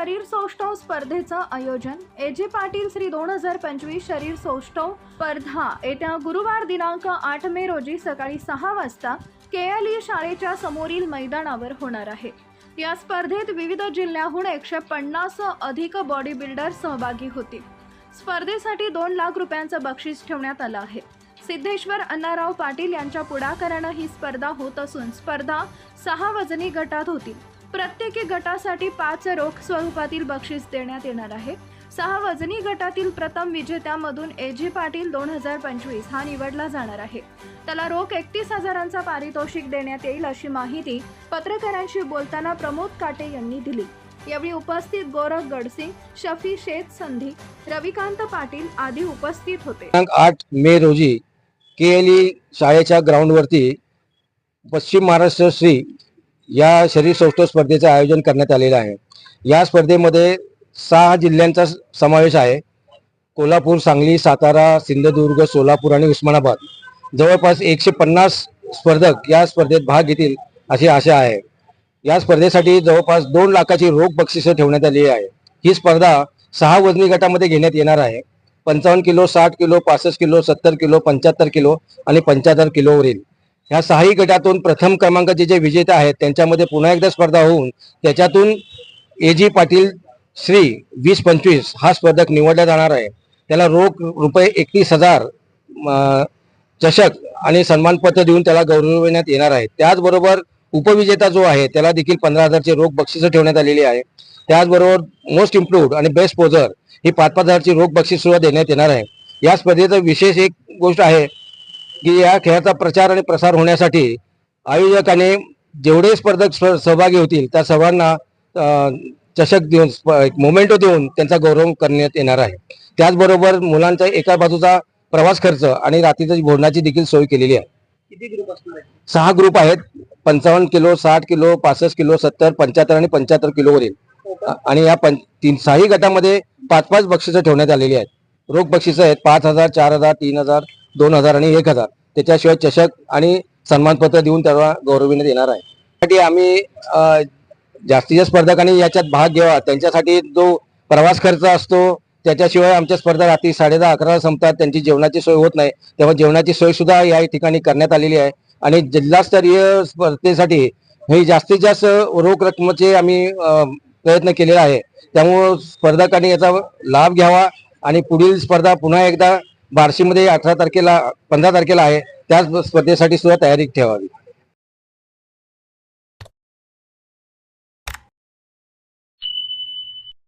सौष्ठव स्पर्धेचं आयोजन. एजे पाटील श्री दोन हजार पंचवीस शरीर सौष्ठव स्पर्धा येत्या गुरुवार दिनांक आठ मे रोजी सकाळी सहा वाजता केएलई शाळेच्या समोरील मैदानावर होणार आहे. या स्पर्धेत विविध जिल्ह्याहून एकशे पन्नास अधिक बॉडी बिल्डर सहभागी होतील. स्पर्धेसाठी दोन लाख रुपयांचं बक्षीस ठेवण्यात आलं आहे. सिद्धेश्वर अण्णाराव पाटील यांच्या पुढाकारानं ही स्पर्धा होत असून स्पर्धा सहा वजनी गटात होतील. प्रत्येकी गटासाठी पाच रोख स्वरूपातील बक्षीस देण्यात येणार आहे. सहा वजनी गटातील प्रथम विजेत्यामधून एजे पाटील दोन हजार पंचवीस हा निवडला जाणार आहे. त्याला रोख एकतीस हजारांचा पारितोषिक देण्यात येईल अशी माहिती पत्रकारांशी बोलताना प्रमोद काटे यांनी दिली. यावेळी उपस्थित गोरख गडसिंग शफी शेख संधी रविकांत पाटील आदी उपस्थित होते. आठ मे रोजी के एल ई शाळेच्या ग्राउंडवरती पश्चिम महाराष्ट्र श्री या शरीर सौष्ठव स्पर्धेचं आयोजन करण्यात आलेलं आहे. या स्पर्धेमध्ये सहा जिल्ह्यांचा समावेश आहे. कोल्हापूर सांगली सातारा सिंधुदुर्ग सोलापूर आणि उस्मानाबाद. जवळपास एकशे पन्नास स्पर्धक या स्पर्धेत भाग घेतील अशी आशा आहे. या स्पर्धेसाठी जवळपास दोन लाखाची रोख बक्षिसं ठेवण्यात आली आहे. ही स्पर्धा सहा वजनी गटामध्ये घेण्यात येणार आहे. पंचावन्न किलो साठ किलो पासष्ट किलो सत्तर किलो पंच्याहत्तर किलो आणि पंच्याहत्तर किलोवरील. ह्या सहाही गटातून प्रथम क्रमांकाचे जे विजेते आहेत त्यांच्यामध्ये पुन्हा एकदा स्पर्धा होऊन त्याच्यातून ए जी पाटील श्री वीस पंचवीस हा स्पर्धक निवडला जाणार आहे. त्याला रोख रुपये एकतीस हजार चषक आणि सन्मानपत्र देऊन त्याला गौरविण्यात येणार आहे. त्याचबरोबर उपविजेता जो आहे त्याला देखील पंधरा हजारची रोख बक्षिसं ठेवण्यात आलेली आहे. त्याचबरोबर मोस्ट इम्प्रूव्ड आणि बेस्ट पोझर ही पाच पाच हजारची रोख बक्षीस सुद्धा देण्यात येणार आहे. या स्पर्धेचा विशेष एक गोष्ट आहे की या खेळाचा प्रचार आणि प्रसार होण्यासाठी आयोजकाने जेवढे स्पर्धक सहभागी होतील त्या सर्वांना चषक देऊन मोमेंटो देऊन त्यांचा गौरव करण्यात येणार आहे. त्याचबरोबर मुलांचा एका बाजूचा प्रवास खर्च आणि रात्रीची भोजनाची देखील सोय केलेली आहे. किती ग्रुप सहा ग्रुप आहेत. पंचावन्न किलो साठ किलो पासष्ट किलो सत्तर पंच्याहत्तर आणि पंच्याहत्तर किलोवरील हो? आणि या पं तीन सहाही गटामध्ये पाच पाच बक्षिसं ठेवण्यात आलेली आहेत. रोख बक्षिसं आहेत पाच हजार चार हजार तीन हजार दोन हजार आणि एक हजार. त्याच्याशिवाय चषक आणि सन्मानपत्र देऊन त्याला गौरविण्यात येणार आहे. त्यासाठी आम्ही जास्तीच्या स्पर्धकांनी याच्यात भाग घ्यावा. त्यांच्यासाठी जो प्रवास खर्च असतो त्याच्याशिवाय आमच्या स्पर्धा रात्री साडे दहा संपतात. त्यांची जेवणाची सोय होत नाही. तेव्हा जेवणाची सोय सुद्धा या ठिकाणी करण्यात आलेली आहे. आणि जिल्हास्तरीय स्पर्धेसाठी हे जास्तीत जास्त रोख रकमेचे आम्ही प्रयत्न केलेला आहे. त्यामुळं स्पर्धकांनी याचा लाभ घ्यावा आणि पुढील स्पर्धा पुन्हा एकदा बार्शीमध्ये अठरा तारखेला पंधरा तारखेला आहे. त्याच स्पर्धेसाठी सुद्धा तयारी ठेवावी.